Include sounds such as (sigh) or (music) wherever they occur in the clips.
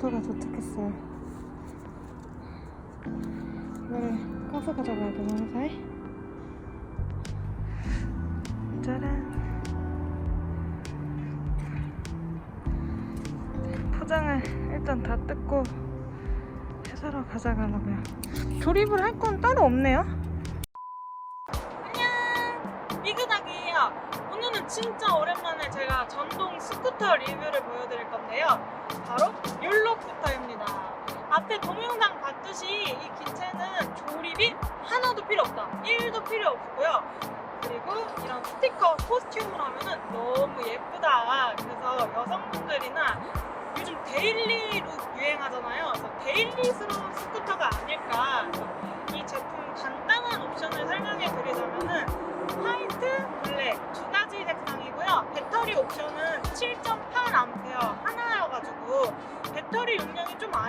롤러코터가 도착했어요. 오늘 가서 가져가야 되나 회사에? 짜란. 포장을 일단 다 뜯고 회사로 가져가려고요. 조립을 할 건 따로 없네요. 진짜 오랜만에 제가 전동 스쿠터 리뷰를 보여드릴 건데요. 바로 율로쿠터입니다. 앞에 동영상 봤듯이 이 기체는 조립이 하나도 필요 없다. 1도 필요 없고요. 그리고 이런 스티커 코스튬을 하면은 너무 예쁘다. 그래서 여성분들이나 요즘 데일리 룩 유행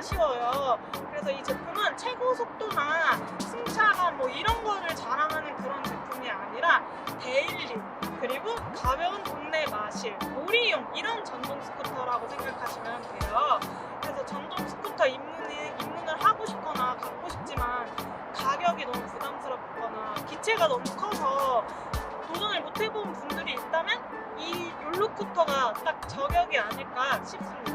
쉬워요. 그래서 이 제품은 최고 속도나 승차감 뭐 이런 거를 자랑하는 그런 제품이 아니라 데일리 그리고 가벼운 동네 마실, 놀이용 이런 전동 스쿠터라고 생각하시면 돼요. 그래서 전동 스쿠터 입문을, 입문을 하고 싶거나 갖고 싶지만 가격이 너무 부담스럽거나 기체가 너무 커서 도전을 못 해본 분들이 있다면 이 롤러코터가 딱 저격이 아닐까 싶습니다.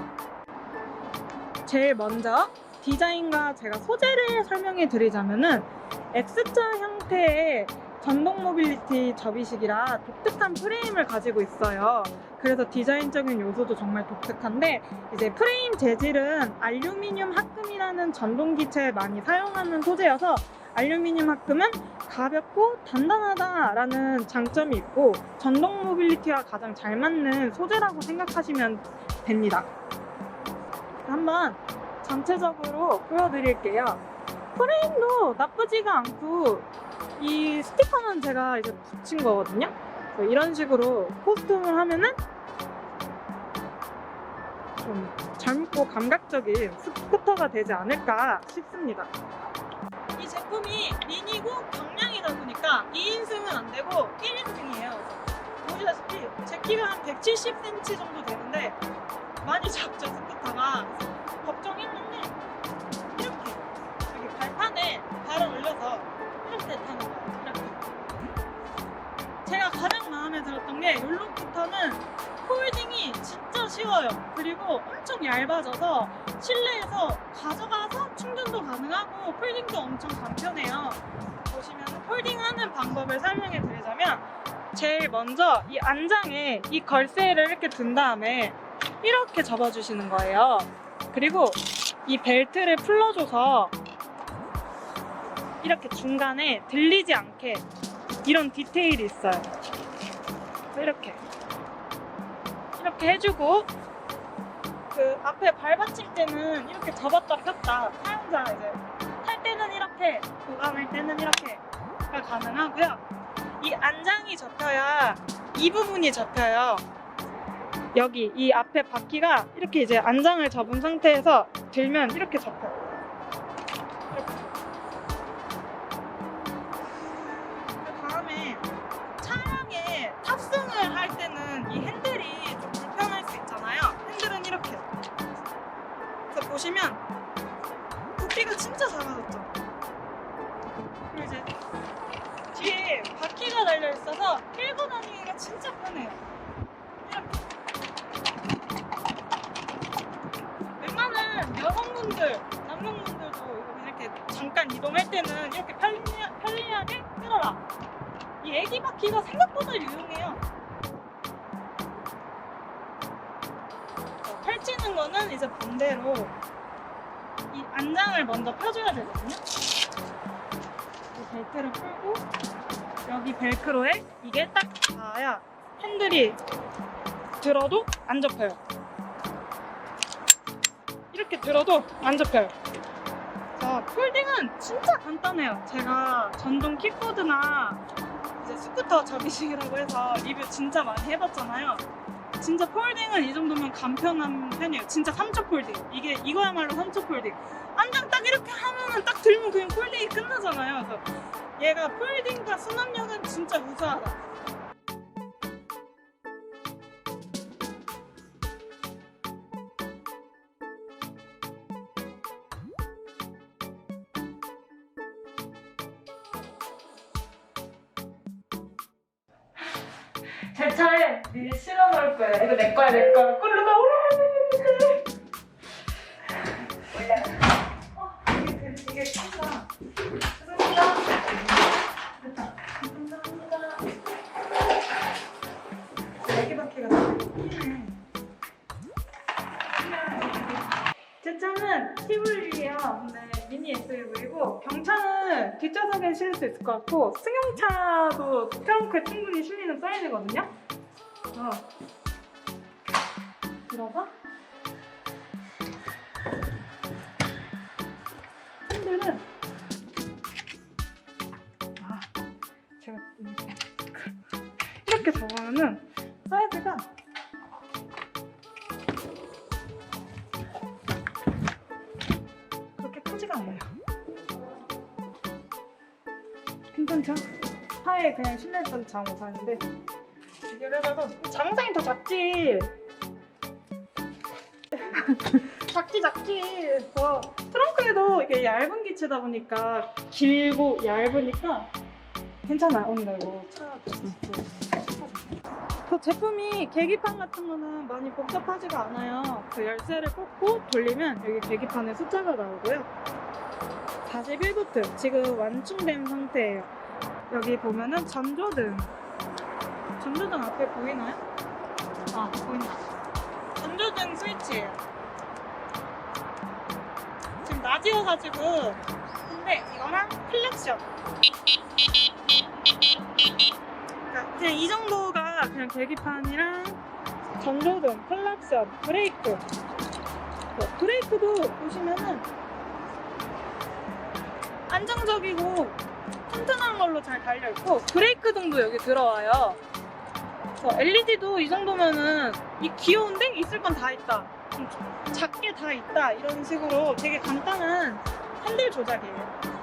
제일 먼저 디자인과 제가 소재를 설명해 드리자면은 X자 형태의 전동 모빌리티 접이식이라 독특한 프레임을 가지고 있어요. 그래서 디자인적인 요소도 정말 독특한데 이제 프레임 재질은 알루미늄 합금이라는 전동 기체에 많이 사용하는 소재여서 알루미늄 합금은 가볍고 단단하다라는 장점이 있고 전동 모빌리티와 가장 잘 맞는 소재라고 생각하시면 됩니다. 한번 전체적으로 보여드릴게요. 프레임도 나쁘지가 않고 이 스티커는 제가 이제 붙인 거거든요. 이런 식으로 코스튬을 하면은 좀 젊고 감각적인 스쿠터가 되지 않을까 싶습니다. 이 제품이 미니고 경량이다 보니까 2인승은 안 되고 1인승이에요. 보시다시피 제 키가 한 170cm 정도 되는데 많이 작죠 스쿠터가. 걱정했는데 이렇게 여기 발판에 발을 올려서 이렇게 타는 거예요. 이렇게. 제가 가장 마음에 들었던 게 롤러코터는 폴딩이 진짜 쉬워요. 그리고 엄청 얇아져서 실내에서 가져가서 충전도 가능하고 폴딩도 엄청 간편해요. 보시면 폴딩하는 방법을 설명해 드리자면 제일 먼저 이 안장에 이 걸쇠를 이렇게 둔 다음에 이렇게 접어주시는 거예요. 그리고 이 벨트를 풀러줘서 이렇게 중간에 들리지 않게 이런 디테일이 있어요. 이렇게 이렇게 해주고 그 앞에 밟아칠 때는 이렇게 접었다 폈다 사용자 이제 탈 때는 이렇게 보관할 때는 이렇게가 가능하고요. 이 안장이 접혀야 이 부분이 접혀요. 여기 이 앞에 바퀴가 이렇게 이제 안장을 접은 상태에서 들면 이렇게 접혀요. 그 다음에 차량에 탑승을 할 때는 이 핸들이 좀 불편할 수 있잖아요. 핸들은 이렇게. 그래서 보시면 부피가 진짜 작아졌죠. 그리고 이제 뒤에 바퀴가 달려 있어서 끌고 다니기가 진짜 편해요. 여성분들, 남성분들도 이렇게 잠깐 이동할 때는 이렇게 편리, 편리하게 끌어라. 이 애기 바퀴가 생각보다 유용해요. 어, 펼치는 거는 이제 반대로 이 안장을 먼저 펴줘야 되거든요. 이 벨트를 풀고 여기 벨크로에 이게 딱 닿아야 핸들이 들어도 안 접혀요. 이렇게 들어도 안 접혀요. 자, 폴딩은 진짜 간단해요. 제가 전동 킥보드나 이제 스쿠터 접이식이라고 해서 리뷰 진짜 많이 해봤잖아요. 진짜 폴딩은 이 정도면 간편한 편이에요. 진짜 3초 폴딩. 이게 이거야말로 3초 폴딩. 안장 딱 이렇게 하면은 딱 들면 그냥 폴딩이 끝나잖아요. 그래서 얘가 폴딩과 수납력은 진짜 우수하다. 이게 큰다. 죄송합니다. 실을 수 있을 것 같고 승용차도 트렁크에 충분히 실리는 사이즈거든요. 어. 들어가? 핸들은 아 제가 이렇게 잡으면은 사이즈가 그렇게 크지가 않아요. 괜찮죠? 차에 그냥 잠옷 사는데 비교를 해봐서 장상이 더 작지. (laughs) 작지 작지. 어, 트렁크에도 이게 얇은 기체다 보니까 길고 얇으니까 괜찮아요. 오늘 뭐 차. 그 제품이 계기판 같은 거는 많이 복잡하지가 않아요. 그 열쇠를 꽂고 돌리면 여기 계기판에 숫자가 나오고요. 41V 지금 완충된 상태예요. 여기 보면은 전조등. 전조등 앞에 보이나요? 아 보인다. 전조등 스위치예요. 낮이어가지고 근데 이거랑 클렉션. 그러니까 그냥 이 정도가 그냥 계기판이랑 전조등, 클락션, 브레이크. 어, 브레이크도 보시면은 안정적이고 튼튼한 걸로 잘 달려 있고 브레이크 등도 여기 들어와요. LED도 이 정도면은 이 귀여운데 있을 건 다 있다. 좀 작게 다 있다 이런 식으로 되게 간단한 핸들 조작이에요.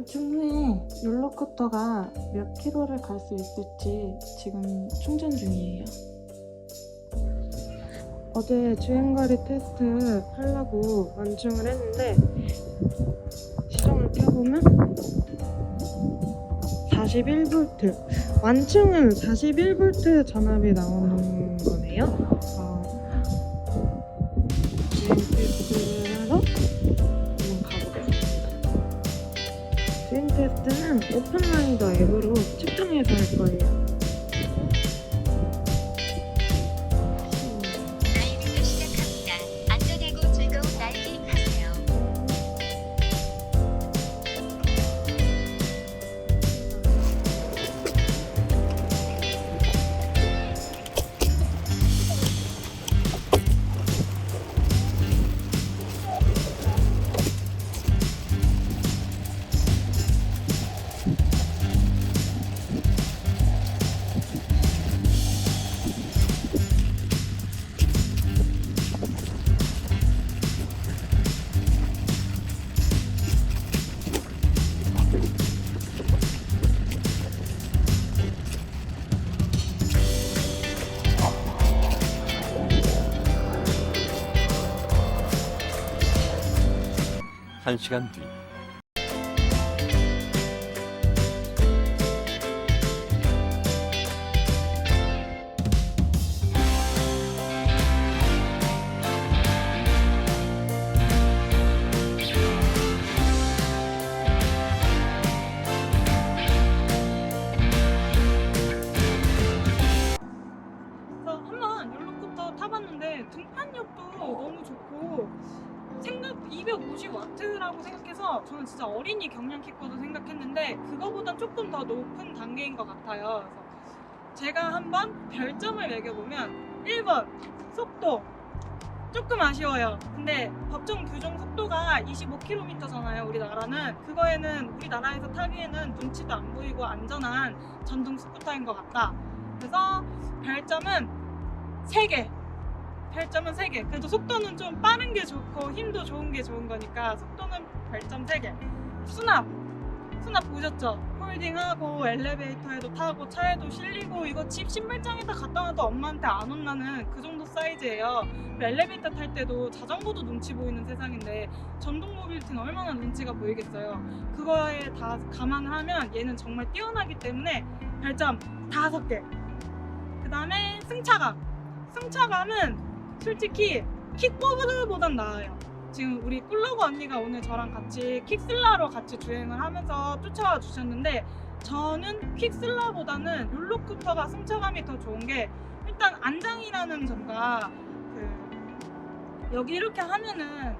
완충 후에 롤러코터가 몇 킬로를 갈 수 있을지 지금 충전 중이에요. 어제 주행거리 테스트 하려고 완충을 했는데 시동을 켜보면 41V 완충은 41V 전압이 나오는 거네요. 어, 주행 테스트를 테스트는 오픈라이더 앱으로 측정해서 할 거예요. 1시간 뒤. 한번 율로코터 타봤는데 등판력도 너무 좋고 생각 250와트라고 생각해서 저는 진짜 어린이 경량 킥보드 생각했는데 그거보단 조금 더 높은 단계인 것 같아요. 그래서 제가 한번 별점을 매겨보면 1번 속도 조금 아쉬워요. 근데 법정 규정 속도가 25km잖아요. 우리나라는 그거에는 우리나라에서 타기에는 눈치도 안 보이고 안전한 전동 스쿠터인 것 같다. 그래서 별점은 3개. 별점은 3개. 그래도 속도는 좀 빠른 게 좋고 힘도 좋은 게 좋은 거니까 속도는 별점 3개. 수납. 수납 보셨죠? 홀딩하고 엘리베이터에도 타고 차에도 실리고 이거 집 신발장에다 갖다 놔도 엄마한테 안 혼나는 그 정도 사이즈예요. 엘리베이터 탈 때도 자전거도 눈치 보이는 세상인데 전동 모빌티는 얼마나 눈치가 보이겠어요. 그거에 다 감안을 하면 얘는 정말 뛰어나기 때문에 별점 5개. 그 다음에 승차감. 승차감은 솔직히 킥보드보단 나아요. 지금 우리 꿀러브 언니가 오늘 저랑 같이 킥슬라로 같이 주행을 하면서 쫓아와 주셨는데 저는 킥슬라보다는 롤러코터가 승차감이 더 좋은 게 일단 안장이라는 점과 그 여기 이렇게 하면은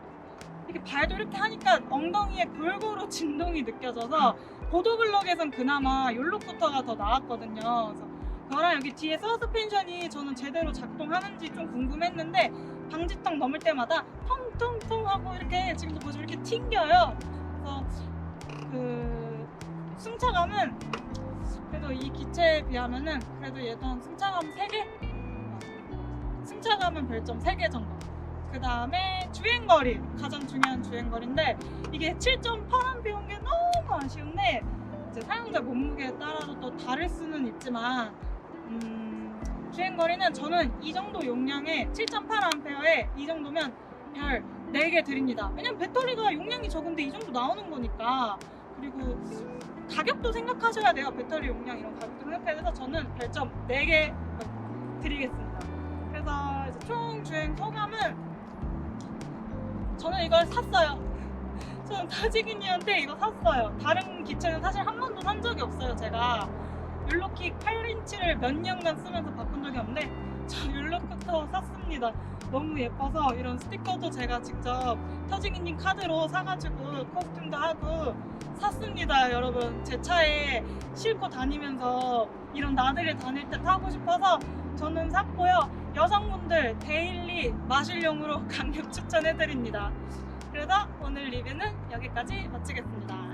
이렇게 발도 이렇게 하니까 엉덩이에 골고루 (laughs) 진동이 느껴져서 보도블럭에선 그나마 롤러코터가 더 나았거든요. 저랑 여기 뒤에 서스펜션이 저는 제대로 작동하는지 좀 궁금했는데 방지턱 넘을 때마다 통통통 하고 이렇게 지금도 보시면 이렇게 튕겨요. 그래서 그 승차감은 그래도 이 기체에 비하면은 그래도 얘도 승차감 3개? 승차감은 별점 3개 정도. 그 다음에 주행거리 가장 중요한 주행거리인데 이게 7.8A 게 너무 아쉬운데 이제 사용자 몸무게에 따라서 또 다를 수는 있지만 음, 주행 거리는 저는 이 정도 용량에 7.8A에 이 정도면 별 4개 드립니다. 왜냐면 배터리가 용량이 적은데 이 정도 나오는 거니까. 그리고 가격도 생각하셔야 돼요. 배터리 용량 이런 가격도 생각해서 저는 별점 4개 드리겠습니다. 그래서 총 주행 소감은 저는 이걸 샀어요. (laughs) 저는 타지기니한테 이거 샀어요. 다른 기체는 사실 한 번도 산 적이 없어요. 제가 율로킥 8인치를 몇 년간 쓰면서 바꾼 적이 없는데 저 율로코터 샀습니다. 너무 예뻐서 이런 스티커도 제가 직접 터지기님 카드로 사가지고 코스튬도 하고 샀습니다. 여러분 제 차에 싣고 다니면서 이런 나들이 다닐 때 타고 싶어서 저는 샀고요. 여성분들 데일리 마실용으로 (laughs) 강력 추천해드립니다. 그래서 오늘 리뷰는 여기까지 마치겠습니다.